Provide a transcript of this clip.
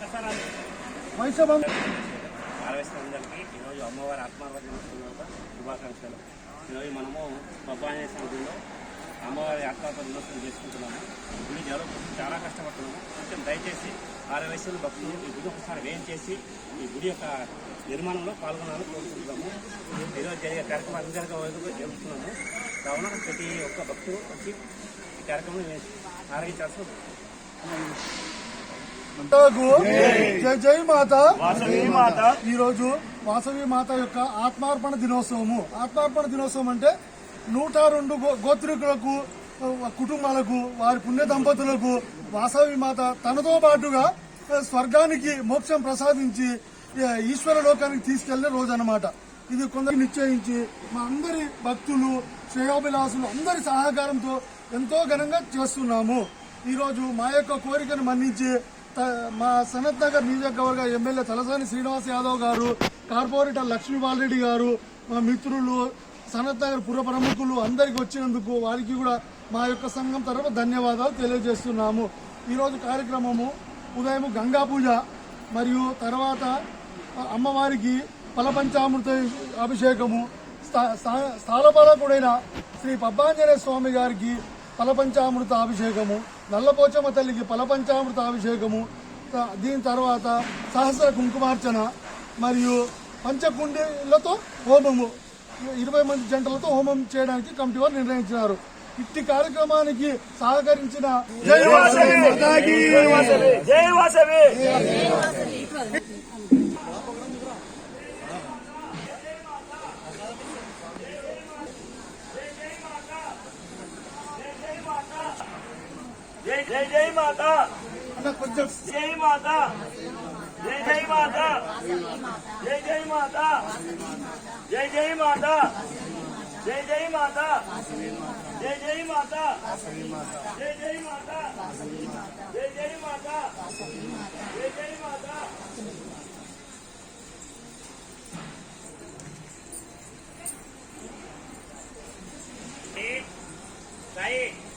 వైశవం ఈరోజు అమ్మవారి ఆత్మహత్య దినోత్సవం శుభాకాంక్షలు ఈరోజు మనము బొబ్బాంజనేయ సమితిలో అమ్మవారి ఆత్మహత్య దినోత్సవం చేసుకుంటున్నాము గుడి డెవలప్ చాలా కష్టపడుతున్నాము కొంచెం దయచేసి ఆరవేశ్వరులు భక్తులు ఈ గుడి ఒకసారి వేయం చేసి ఈ గుడి యొక్క నిర్మాణంలో పాల్గొనాలని కోరుకుంటున్నాము ఈరోజు జరిగే కార్యక్రమం అందరికీ జరుపుతున్నాము కావున ప్రతి ఒక్క భక్తులు వచ్చి ఈ కార్యక్రమం ఆరగించాల్సి జై. జై మాత. ఈ రోజు వాసవి మాత యొక్క ఆత్మార్పణ దినోత్సవము. ఆత్మార్పణ దినోత్సవం అంటే నూట రెండు గోత్రికులకు కుటుంబాలకు వారి పుణ్య దంపతులకు వాసవి మాత తనతో పాటుగా స్వర్గానికి మోక్షం ప్రసాదించి ఈశ్వర లోకానికి తీసుకెళ్ళే రోజు అన్నమాట. ఇది కొందరు నిశ్చయించి మా అందరి భక్తులు శ్రేయోభిలాసులు అందరి సహకారంతో ఎంతో ఘనంగా చేస్తున్నాము. ఈ రోజు మా యొక్క కోరికను మన్నించి మా సనత్ నగర్ నియోజకవర్గ ఎమ్మెల్యే తలసాని శ్రీనివాస్ యాదవ్ గారు కార్పొరేటర్ లక్ష్మీ బాలరెడ్డి గారు మా మిత్రులు సనత్ నగర్ పుర ప్రముఖులు అందరికి వచ్చినందుకు వారికి కూడా మా యొక్క సంఘం తరపు ధన్యవాదాలు తెలియజేస్తున్నాము. ఈరోజు కార్యక్రమము ఉదయం గంగా పూజ మరియు తర్వాత అమ్మవారికి ఫలపంచామృత అభిషేకము స్థా- స్థా- స్థానపాలకుడైన శ్రీ పబ్బాంజనేయ స్వామి గారికి ఫలపంచామృత అభిషేకము నల్లపోచమ్మ తల్లికి ఫలపంచామృత అభిషేకము దీని తర్వాత సహస్ర కుంకుమార్చన మరియు పంచకుండీలతో హోమము. ఇరవై మంది జంటలతో హోమం చేయడానికి కమిటీ వారు నిర్ణయించినారు. ఇట్టి కార్యక్రమానికి సహకరించిన జై వాసవి! जय जय जय माता जय माता जय जय माता जय जय माता जय जय माता जय जय माता जय जय माता जय जय माता जय जय माता जय जय माता साई